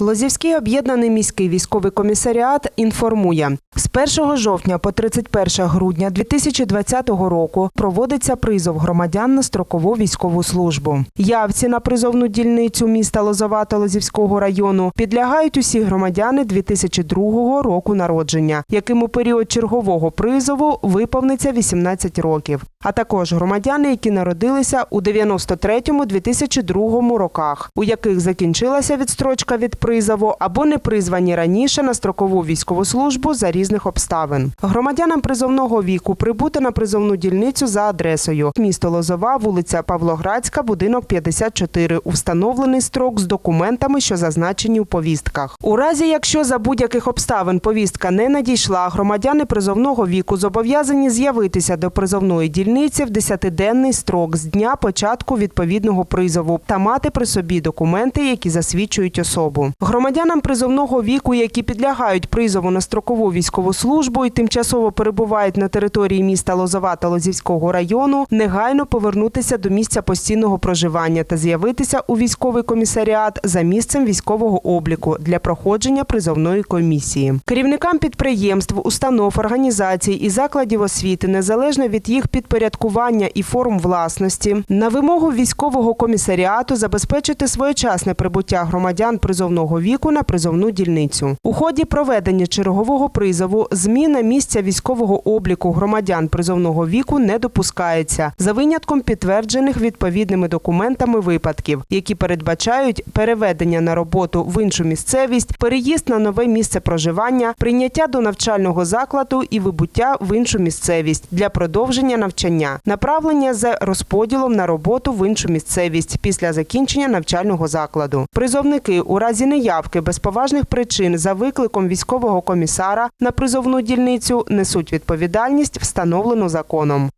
Лозівський об'єднаний міський військовий комісаріат інформує, з 1 жовтня по 31 грудня 2020 року проводиться призов громадян на строкову військову службу. Явці на призовну дільницю міста Лозова та Лозівського району підлягають усі громадяни 2002 року народження, яким у період чергового призову виповниться 18 років, а також громадяни, які народилися у 93-2002 роках, у яких закінчилася відстрочка від призову або не призвані раніше на строкову військову службу за різних обставин. Громадянам призовного віку прибути на призовну дільницю за адресою місто Лозова, вулиця Павлоградська, будинок 54, у встановлений строк з документами, що зазначені у повістках. У разі, якщо за будь-яких обставин повістка не надійшла, громадяни призовного віку зобов'язані з'явитися до призовної дільниці в 10-денний строк з дня початку відповідного призову та мати при собі документи, які засвідчують особу. Громадянам призовного віку, які підлягають призову на строкову військову службу і тимчасово перебувають на території міста Лозова та Лозівського району, негайно повернутися до місця постійного проживання та з'явитися у військовий комісаріат за місцем військового обліку для проходження призовної комісії. Керівникам підприємств, установ, організацій і закладів освіти, незалежно від їх підпорядкування і форм власності, на вимогу військового комісаріату забезпечити своєчасне прибуття громадян призовного віку на призовну дільницю. У ході проведення чергового призову зміна місця військового обліку громадян призовного віку не допускається за винятком підтверджених відповідними документами випадків, які передбачають переведення на роботу в іншу місцевість, переїзд на нове місце проживання, прийняття до навчального закладу і вибуття в іншу місцевість для продовження навчання, направлення з розподілом на роботу в іншу місцевість після закінчення навчального закладу. Призовники у разі неявки без поважних причин за викликом військового комісара на призовну дільницю несуть відповідальність, встановлену законом.